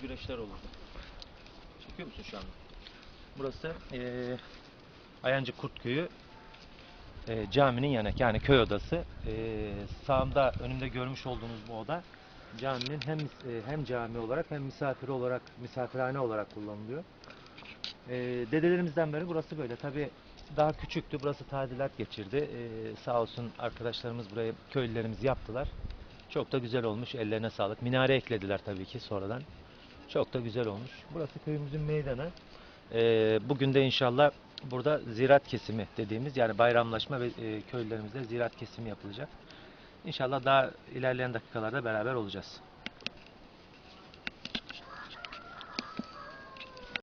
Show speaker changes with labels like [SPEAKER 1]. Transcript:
[SPEAKER 1] güzel olur. Çekiyor musun şu anda? Burası eee Ayancı Kurtköy'ü eee caminin yanı yani köy odası. Eee sağımda önümde görmüş olduğunuz bu oda caminin hem eee, hem cami olarak hem misafir olarak misafirhane olarak kullanılıyor. Eee dedelerimizden beri burası böyle. Tabi daha küçüktü. Burası tadilat geçirdi. Eee sağ olsun arkadaşlarımız burayı köylülerimiz yaptılar. Çok da güzel olmuş. Ellerine sağlık. Minare eklediler tabii ki sonradan. Çok da güzel olmuş. Burası köyümüzün meydanı. Ee, bugün de inşallah burada ziraat kesimi dediğimiz yani bayramlaşma ve e, köylülerimizle ziraat kesimi yapılacak. İnşallah daha ilerleyen dakikalarda beraber olacağız.